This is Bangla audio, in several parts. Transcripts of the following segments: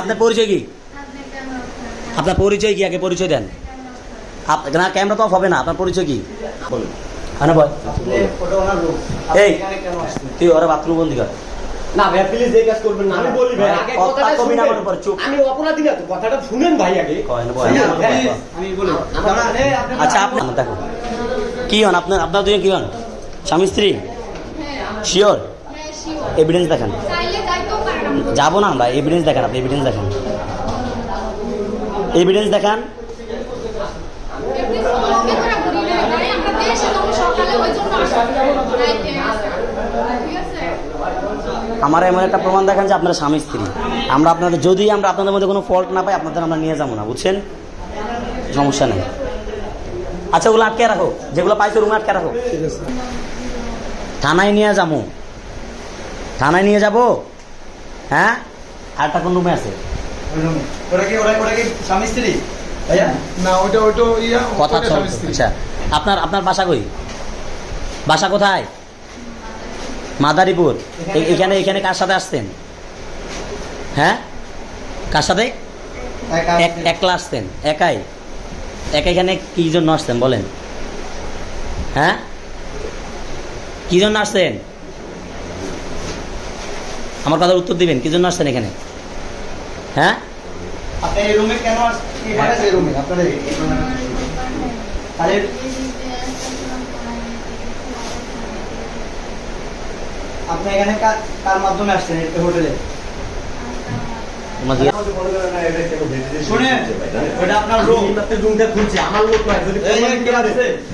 আপনার পরিচয় কি? আপনার পরিচয় কি? আগে পরিচয় দেন। না ক্যামেরা তো অফ হবে না। আপনার পরিচয় কি? হ্যাঁ বল। এই তুই ওরা বাথরুম বন্দি কর। না ভাই প্লিজ এই কাজ করবেন না। আমি বলি ভাই আগে কথাটা শুনেন। বলার পর চুপ। আমি অপরাধী না তো কথাটা শুনেন ভাই আগে। কয় না বল। শুনেন, হ্যাঁ, please। আমি বলি। দাঁড়ান, আপনি আচ্ছা দেখো। কি হন? আপনার আপনার দুজন কি হন? স্বামী স্ত্রী? শিওর এভিডেন্স দেখান। যাব না আমরা এভিডেন্স দেখান আপনি এভিডেন্স দেখান। এভিডেন্স দেখান। আমার এমন একটা প্রমাণ দেখান যে আপনারা স্বামী স্ত্রী। আমরা আপনাদের যদি আমরা আপনাদের মধ্যে কোনো ফল্ট না পাই আপনাদের আমরা নিয়ে যাব না বুঝছেন? সমস্যা নেই। আচ্ছা ওগুলো আটকে রাখো। যেগুলো পাইছো রুমে আটকে রাখো। থানায় নিয়ে যাব। থানায় নিয়ে যাব? হ্যাঁ? আরেকটা কোন রুমে আছে? ইয়া কথা আচ্ছা আপনার আপনার বাসা কই? বাসা কোথায়? মাদারীপুর। এখানে এখানে কার সাথে আসতেন? হ্যাঁ? কার সাথে? এক একলা আসতেন। একাই? একা এখানে কি জন্য আসতেন বলেন? হ্যাঁ? কি জন্য আসতেন? আমার কথার উত্তর দিবেন, কি জন্য আসছেন এখানে? হ্যাঁ? আপনি আপনি এখানে কার- মাধ্যমে আসছেন? হোটেলে?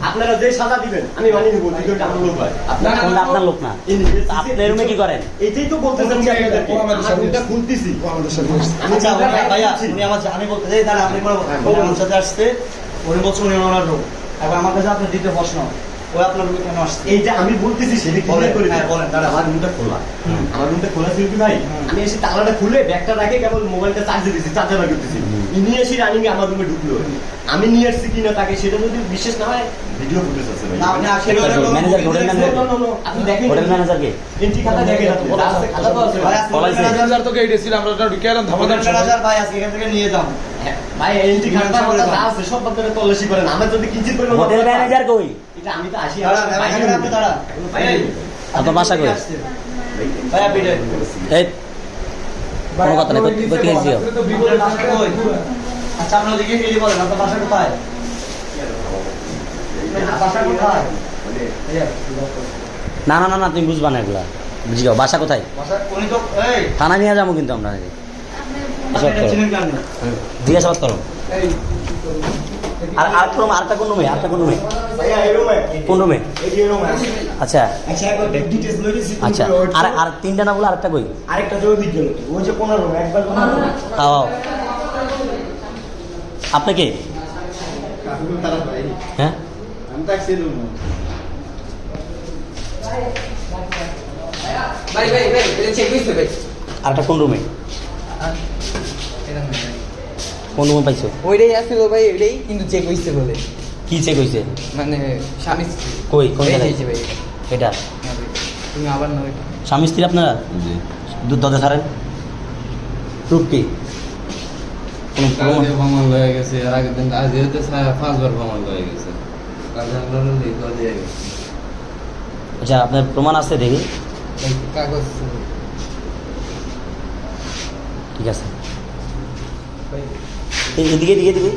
আপনারা যে সাজা দিবেন আমি নেব আমার লোক হয়। আপনার না, না, কোনটা আপনার লোক না। আপনার রুমে কি করেন? এটাই তো বলতে চাচ্ছি আপনাদেরকে। খুলতেছি। আমি চাই তাহলে আপনি সাথে উনি বলছেন উনি ওনার রুম। এবার আমার কাছে আপনার দ্বিতীয় প্রশ্ন। ওই আপনার রুমে কেন আসছে? এইটা আমি বলতেছি সেটা ক্লিয়ার করে হ্যাঁ, বলেন, দাঁড়ান। আমার রুমটা খোলা। আমার রুমটা খোলা ছিল কি ভাই আমি এসে তালাটা খুলে ব্যাগটা রাখে কেবল মোবাইলটা চার্জে দিছি চার্জার লাগিয়েছি ইনি এসে রানিং আমার রুমে ঢুকলো। আমি নিয়ে আসছি কিনা তাকে সেটা যদি বিশ্বাস না হয় ভিডিও ফুটেজ আছে ভাই। আপনি আসলে manager hotel manager No, no, no, আপনি দেখেন। হোটেল ম্যানেজারকে এন্ট্রি খাতা দেখেন আপনি। খাতা তো আছে ভাই, ভাই। আপনি বলাইছে। হোটেল ম্যানেজার- ম্যানেজার তো গেটে ছিল আমরা ঢুকে এলাম ধামাধাম ম্যানেজার ভাই আজকে এখান থেকে নিয়ে যাও। হ্যাঁ, ভাই এন্ট্রি খাতা বলে মাতা দাও। যা আছে সব আপনারা তল্লাশি করেন। আমরা যদি কিঞ্চিত পরিমাণ হোটেল ম্যানেজার কই? এটা আমি তো আসি দাঁড়ান, এবার এখানে আপনি দাঁড়ান। ভাই আপনার বাসা কই? এই কোনো কথা নেই কোথা- কোথা থেকে এসেছ? রাত্রে তো বিপদের আপনার বাসা কই? আচ্ছা আপনার ওদিকে গেলে বলেন আপনার বাসা কোথায়? বাসা কোথায়? না না না না তুমি বুঝবা না এগুলা। বুঝি যাও বাসা কোথায়? থানা নিয়ে যাব কিন্তু আমরা আপনি এটা চিনেন কেন জিজ্ঞাসাবাদ করো। এই আর আরেকটা রুম আরেকটা কোন রুমে? আরেকটা কোন রুমে? ভাইয়া এই রুমে। কোন রুমে? এই যে রুমে আচ্ছা। আচ্ছা আচ্ছা। আর আর তিনটা না বলে আরেকটা কই? আরেকটা জোর দিকে ওই যে কোন রুম? একবার কোন রুম? আও আপনি কে? হ্যাঁ? আরেকটা কোন রুমে? কোন রুমে পাইছো? ওইটাই আসছিল ভাই ওইটাই কিন্তু চেক হইছে বলে। কি চেক হয়েছে মানে স্বামী কই কোন জায়গায় ভাই। এটা তুমি আবার নয় স্বামী স্ত্রী আপনারা? দুধ দতে ছাড়েন প্রুফ কি? প্রমাণ- ভ্রমণ হয়ে গেছে এর আগের দিন আজ যেহেতু সা- পাঁচবার ভ্রমণ হয়ে গেছে। কালকে আমরা লিখ দিয়ে গেছে। আচ্ছা আপনার প্রমাণ আছে দেখি। কাগজ ঠিক আছে। এদিকে এদিকে এদিকে।